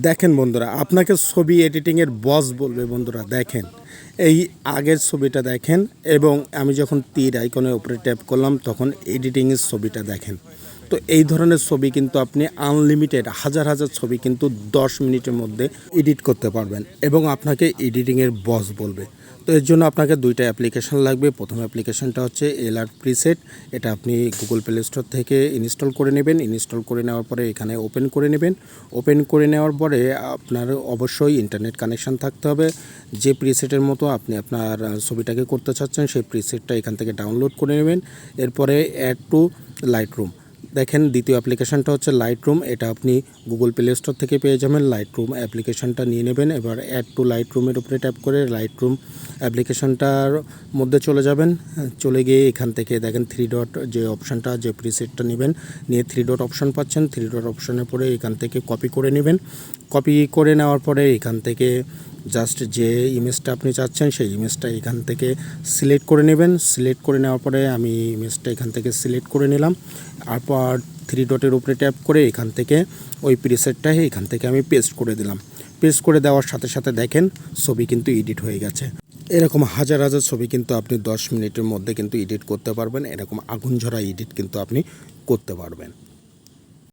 দেখেন বন্ধুরা আপনাকে ছবি এডিটিংয়ের বস বলবে বন্ধুরা দেখেন। এই আগের ছবিটা দেখেন এবং আমি যখন তীর আইকনের উপরে ট্যাপ করলাম, তখন এডিটিংয়ের ছবিটা দেখেন। তো এই ধরনের ছবি কিন্তু আপনি আনলিমিটেড হাজার হাজার ছবি কিন্তু দশ মিনিটের মধ্যে এডিট করতে পারবেন এবং আপনাকে এডিটিংয়ের বস বলবে। তো এর জন্য আপনাকে দুইটা অ্যাপ্লিকেশন লাগবে। প্রথম অ্যাপ্লিকেশনটা হচ্ছে এলআর প্রিসেট এটা আপনি গুগল প্লে স্টোর থেকে ইনস্টল করে নেবেন। ইনস্টল করে নেওয়ার পরে এখানে ওপেন করে নেবেন। ওপেন করে নেওয়ার পরে আপনার অবশ্যই ইন্টারনেট কানেকশন থাকতে হবে। যে প্রিসেটের মতো আপনি আপনার ছবিটাকে করতে চাচ্ছেন, সেই প্রিসেটটা এখান থেকে ডাউনলোড করে নেবেন। এরপরে অ্যাড টু লাইট রুম দেখেন, দ্বিতীয় অ্যাপ্লিকেশনটা হচ্ছে লাইট রুম এটা আপনি গুগল প্লে স্টোর থেকে পেয়ে যাবেন। লাইট রুম অ্যাপ্লিকেশনটা নিয়ে নেবেন। এবার অ্যাড টু লাইট রুমের উপরে ট্যাপ করে লাইট রুম অ্যাপ্লিকেশনটার মধ্যে চলে যাবেন। চলে গিয়ে এখান থেকে দেখেন থ্রি ডট যে অপশানটা যে প্রিসেটটা নেবেন, নিয়ে থ্রি ডট অপশান পাচ্ছেন। থ্রি ডট অপশানের পরে এখান থেকে কপি করে নেবেন। কপি করে নেওয়ার পরে এখান থেকে জাস্ট যে ইমেজটা আপনি চাচ্ছেন, সেই ইমেজটা এখান থেকে সিলেক্ট করে নেবেন। সিলেক্ট করে নেওয়ার পরে আমি ইমেজটা এখান থেকে সিলেক্ট করে নিলাম। তারপর থ্রি ডটের উপরে ট্যাপ করে এখান থেকে ওই প্রিসেটটা এখান থেকে আমি পেস্ট করে দিলাম। পেস্ট করে দেওয়ার সাথে সাথে দেখেন, ছবি কিন্তু এডিট হয়ে গেছে। এরকম হাজার হাজার ছবি কিন্তু আপনি দশ মিনিটের মধ্যে কিন্তু এডিট করতে পারবেন। এরকম আগুন ঝরা এডিট কিন্তু আপনি করতে পারবেন।